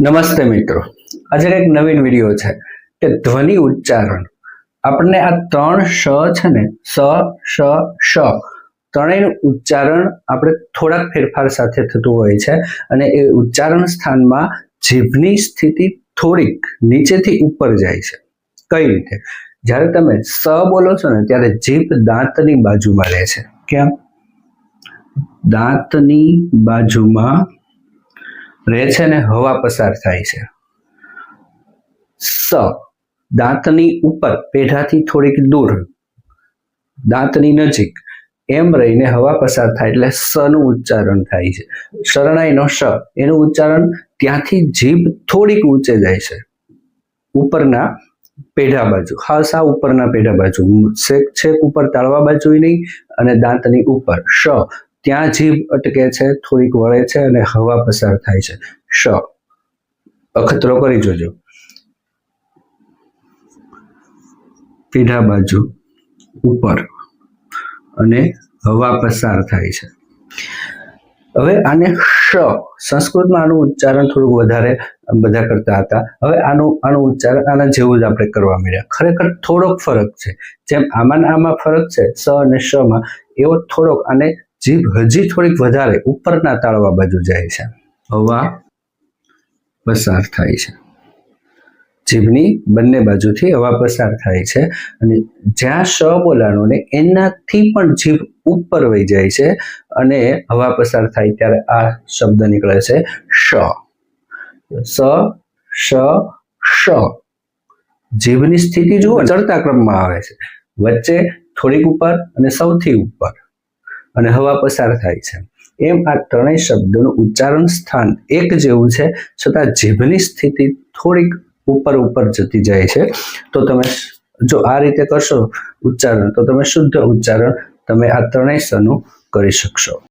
નમસ્તે મિત્રો. આજે એક નવીન વીડિયો છે કે ધ્વનિ ઉચ્ચારણ. આપણને આ ત્રણ શ છે ને, સ, શ શ ત્રણેયનું ઉચ્ચારણ આપણે થોડાક ફેરફાર સાથે થતું હોય છે અને એ ઉચ્ચારણ સ્થાનમાં જીભની સ્થિતિ થોડીક નીચેથી ઉપર જાય છે. કઈ રીતે? જ્યારે તમે સ બોલો છો ને, ત્યારે જીભ દાંતની બાજુમાં રહે છે. કેમ? દાંતની બાજુમાં રહે છે ને હવા પસાર થાય છે. સ, દાંતની ઉપર પેઢાથી થોડીક દૂર. દાંતની નજીક. એમ રહીને હવા પસાર થાય એટલે સ નું ઉચ્ચારણ થાય છે. શરણાઈનો શ એનું ઉચ્ચારણ ત્યાંથી જીભ થોડીક ઊંચે જાય છે. ઉપરના પેઢા બાજુ. ખાસ આ ઉપરના પેઢા બાજુ. છેક છેક ઉપર તાળવા બાજુ નહીં અને દાંતની ઉપર. શ ત્યાં જીભ અટકે છે, થોડીક વળે છે અને હવા પસાર થાય છે. શ. અખતરો કરી જોજો. પીઢા બાજુ ઉપર અને હવા પસાર થાય છે. હવે આને શ. સંસ્કૃતમાં આનું ઉચ્ચારણ થોડુંક વધારે બધા કરતા હતા. હવે આનું આનું ઉચ્ચારણ આના જેવું જ આપણે કરવા મળ્યા ખરેખર થોડોક ફરક છે. જેમ આમાં આમાં ફરક છે, સ અને શમાં એવો થોડોક અને જીભ હજી થોડીક વધારે ઉપરના તાળવા બાજુ જાય છે. હવા પસાર થાય છે. જીભની બંને બાજુથી હવા પસાર થાય છે અને જ્યાં શ બોલાણો ને એનાથી પણ જીભ ઉપર વહી જાય છે અને હવા પસાર થાય ત્યારે આ શબ્દ નીકળે છે શ. સ, શ શ. જીભની સ્થિતિ જુઓ, ચડતા ક્રમમાં આવે છે. વચ્ચે થોડીક ઉપર અને સૌથી ઉપર. અને હવા પસાર થાય છે. એમ આ ત્રણેય શબ્દોનું ઉચ્ચારણ સ્થાન એક જેવું છે, છતાં જીભની સ્થિતિ થોડીક ઉપર ઉપર જતી જાય છે. તો તમે જો આ રીતે કરશો ઉચ્ચારણ, તો તમે શુદ્ધ ઉચ્ચારણ તમે આ ત્રણેય સનું કરી શકશો.